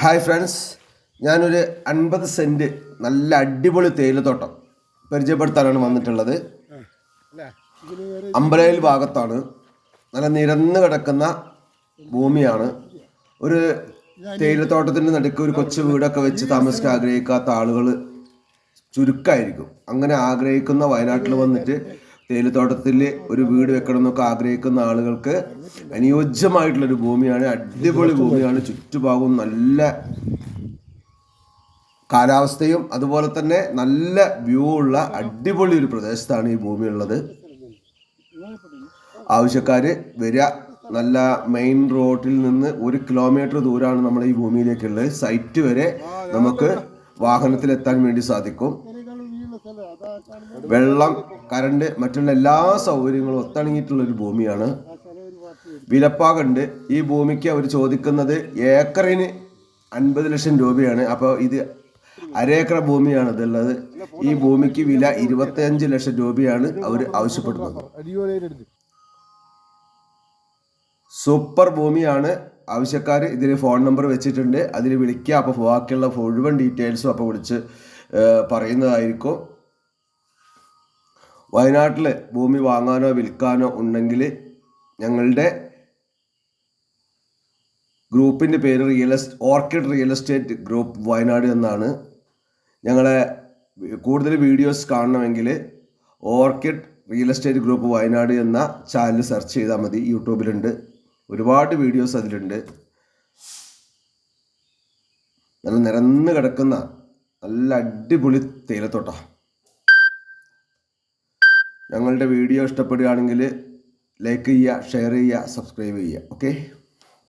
Hi friends ഞാനൊരു അൻപത് saint നല്ല അടിപൊളി തേയിലത്തോട്ടം പരിചയപ്പെടുത്താനാണ് വന്നിട്ടുള്ളത്. അമ്പലയിൽ ഭാഗത്താണ്. നല്ല നിരന്ന് കിടക്കുന്ന ഭൂമിയാണ്. ഒരു തേയിലത്തോട്ടത്തിന്റെ നടുക്ക് ഒരു കൊച്ചു വീടൊക്കെ വെച്ച് താമസിക്കാൻ ആഗ്രഹിക്കാത്ത ആളുകൾ ചുരുക്കമായിരിക്കും അങ്ങനെ ആഗ്രഹിക്കുന്ന വയനാട്ടിൽ വന്നിട്ട് തേയിലത്തോട്ടത്തിൽ ഒരു വീട് വെക്കണം എന്നൊക്കെ ആഗ്രഹിക്കുന്ന ആളുകൾക്ക് അനുയോജ്യമായിട്ടുള്ളൊരു ഭൂമിയാണ് അടിപൊളി ഭൂമിയാണ്. ചുറ്റുഭാഗവും നല്ല കാലാവസ്ഥയും അതുപോലെ തന്നെ നല്ല വ്യൂ ഉള്ള അടിപൊളി ഒരു പ്രദേശത്താണ് ഈ ഭൂമി ഉള്ളത്. ആവശ്യക്കാര് വരിക. നല്ല മെയിൻ റോഡിൽ നിന്ന് ഒരു കിലോമീറ്റർ ദൂരമാണ് നമ്മൾ ഈ ഭൂമിയിലേക്കുള്ളത്. സൈറ്റ് വരെ നമുക്ക് വാഹനത്തിൽ എത്താൻ വേണ്ടി സാധിക്കും. വെള്ളം കറണ്ട് മറ്റുള്ള എല്ലാ സൗകര്യങ്ങളും ഒത്തണങ്ങിയിട്ടുള്ള ഒരു ഭൂമിയാണ്. വിലപ്പാകുണ്ട്. ഈ ഭൂമിക്ക് അവർ ചോദിക്കുന്നത് ഏക്കറിന് അൻപത് ലക്ഷം രൂപയാണ്. അപ്പോൾ ഇത് അരേക്കർ ഭൂമിയാണ് ഇതുള്ളത്. ഈ ഭൂമിക്ക് വില ഇരുപത്തിയഞ്ച് ലക്ഷം രൂപയാണ് അവർ ആവശ്യപ്പെടുന്നത്. സൂപ്പർ ഭൂമിയാണ്. ആവശ്യക്കാർ ഇതിൽ ഫോൺ നമ്പർ വെച്ചിട്ടുണ്ട്. അതിൽ വിളിക്കുക. അപ്പോൾ ബാക്കിയുള്ള മുഴുവൻ ഡീറ്റെയിൽസും അപ്പോൾ വിളിച്ച് പറയുന്നതായിരിക്കും. വയനാട്ടിൽ ഭൂമി വാങ്ങാനോ വിൽക്കാനോ ഉണ്ടെങ്കിൽ ഞങ്ങളുടെ ഗ്രൂപ്പിന്റെ പേര് real orchid real estate group Wayanad എന്നാണ്. ഞങ്ങളെ കൂടുതൽ വീഡിയോസ് കാണണമെങ്കിൽ orchid real estate group Wayanad എന്ന ചാനൽ സെർച്ച് ചെയ്താൽ മതി. യൂട്യൂബിലുണ്ട്. ഒരുപാട് വീഡിയോസ് അതിലുണ്ട്. നല്ല നിരന്ന് കിടക്കുന്ന നല്ല അടിപൊളി തേയിലത്തോട്ടം. ഞങ്ങളുടെ വീഡിയോ ഇഷ്ടപ്പെടുകയാണെങ്കിൽ ലൈക്ക് ചെയ്യുക ഷെയർ ചെയ്യുക സബ്സ്ക്രൈബ് ചെയ്യുക. ഓക്കെ